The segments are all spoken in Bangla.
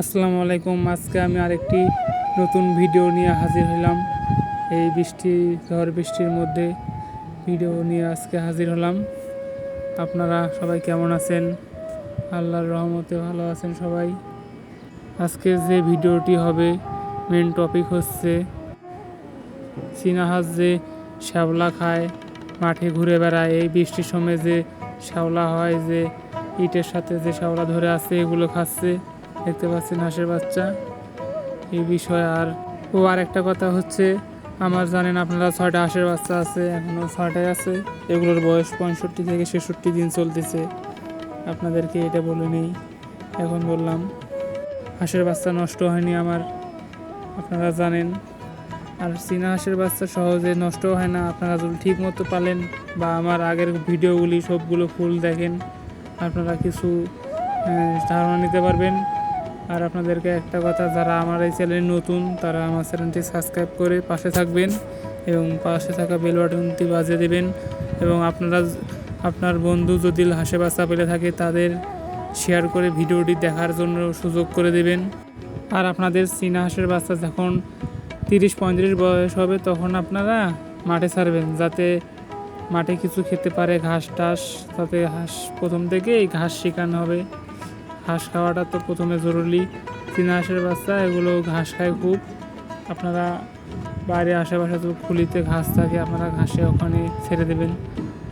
আসসালামু আলাইকুম। আজকে আমি আরেকটি নতুন ভিডিও নিয়ে হাজির হলাম। এই বৃষ্টি, ঝড় বৃষ্টির মধ্যে ভিডিও নিয়ে আজকে হাজির হলাম। আপনারা সবাই কেমন আছেন? আল্লাহর রহমতে ভালো আছেন সবাই। আজকে যে ভিডিওটি হবে মেন টপিক হচ্ছে চীনা হাঁস যে শ্যাওলা খায়, মাঠে ঘুরে বেড়ায়, এই বৃষ্টির সময় যে শ্যাওলা হয়, যে ইটের সাথে যে শ্যাওলা ধরে আছে, এগুলো খাচ্ছে। দেখতে পাচ্ছেন হাঁসের বাচ্চা। এই বিষয়ে আর, ও আর একটা কথা হচ্ছে, আমার জানেন আপনারা ছয়টা হাঁসের বাচ্চা আছে এখনও ছয়টাই আছে। এগুলোর বয়স পঁয়ষট্টি থেকে ছেষট্টি দিন চলতেছে। আপনাদেরকে এটা বলে নেই। এখন বললাম, হাঁসের বাচ্চা নষ্ট হয়নি আমার। আপনারা জানেন। আর চীনা হাঁসের বাচ্চা সহজে নষ্ট হয় না। আপনারা যদি ঠিক মতো পালেন বা আমার আগের ভিডিওগুলি সবগুলো ফুল দেখেন, আপনারা কিছু ধারণা নিতে পারবেন। আর আপনাদেরকে একটা কথা, যারা আমার এই চ্যানেলে নতুন, তারা আমার চ্যানেলটি সাবস্ক্রাইব করে পাশে থাকবেন এবং পাশে থাকা বেল বাটনটি বাজিয়ে দেবেন। এবং আপনারা আপনার বন্ধু যদি হাসে বাচ্চা পেলে থাকে, তাদের শেয়ার করে ভিডিওটি দেখার জন্য সুযোগ করে দেবেন। আর আপনাদের চীনা হাঁসের বাচ্চা যখন তিরিশ পঁয়ত্রিশ বয়স হবে, তখন আপনারা মাঠে ছাড়বেন, যাতে মাঠে কিছু খেতে পারে, ঘাস টাস, তাতে হাঁস প্রথম থেকে এই ঘাস শেখানো হবে। ঘাস খাওয়াটা তো প্রথমে জরুরি। চীনা হাঁসের বাচ্চা, এগুলো ঘাস খায় খুব। আপনারা বাইরে আশেপাশে তো খুলিতে ঘাস থাকে, আপনারা ঘাসে ওখানে ছেড়ে দেবেন।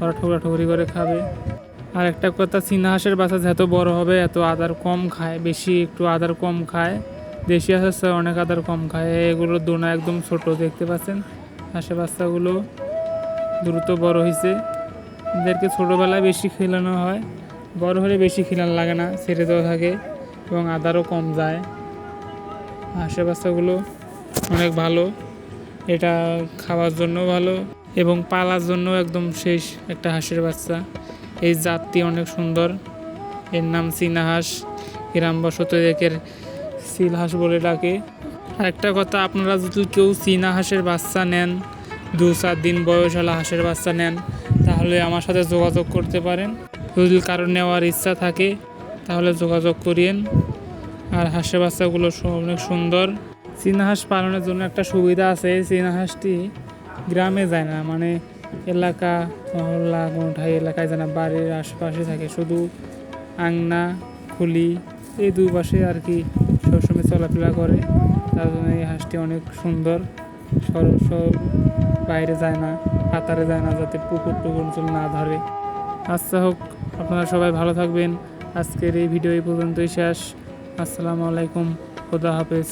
ওরা ঠোকরা ঠোকরি করে খাবে। আর একটা কথা, চীনা হাঁসের বাচ্চা যত বড় হবে, এত আদার কম খায়, বেশি একটু আদার কম খায়। দেশি হাঁসের অনেক আদার কম খায়। এগুলো দোনা একদম ছোট, দেখতে পাচ্ছেন? হাঁসের বাচ্চাগুলো দ্রুত বড় হয়েছে এদেরকে ছোটোবেলায় বেশি খেলানো হয়। বড় হলে বেশি খিলান লাগে না, ছেড়ে দেওয়া থাকে এবং আদারও কম যায়। হাঁসের বাচ্চাগুলো অনেক ভালো, এটা খাওয়ার জন্য ভালো এবং পালার জন্য একদম শেষ একটা হাঁসের বাচ্চা। এই জাতটি অনেক সুন্দর, এর নাম চীনা হাঁস, গ্রাম বসত একের সিল হাঁস বলে ডাকে। আর একটা কথা, আপনারা যদি কেউ চীনা হাঁসের বাচ্চা নেন, দু চার দিন বয়স হলে হাঁসের বাচ্চা নেন, তাহলে আমার সাথে যোগাযোগ করতে পারেন। যদি কারও নেওয়ার ইচ্ছা থাকে, তাহলে যোগাযোগ করিয়েন। আর হাঁসের বাচ্চাগুলো অনেক সুন্দর। চীনা হাঁস পালনের জন্য একটা সুবিধা আছে। এই চীনা হাঁসটি গ্রামে যায় না মানে এলাকা, মহল্লা কোনঠাই এলাকায় যায় না, বাড়ির আশেপাশে থাকে। শুধু আংনা খুলি, এই দুই পাশে আর কি সবসময় চলাফেরা করে। তার জন্য এই হাঁসটি অনেক সুন্দর। সর সব বাইরে যায় না, পাতারে যায় না, যাতে পুকুর টুকুর না ধরে। আচ্ছা হোক আপনারা সবাই ভালো থাকবেন। আজকের এই ভিডিও এই পর্যন্তই শেষ। আসসালামু আলাইকুম। খোদা হাফেজ।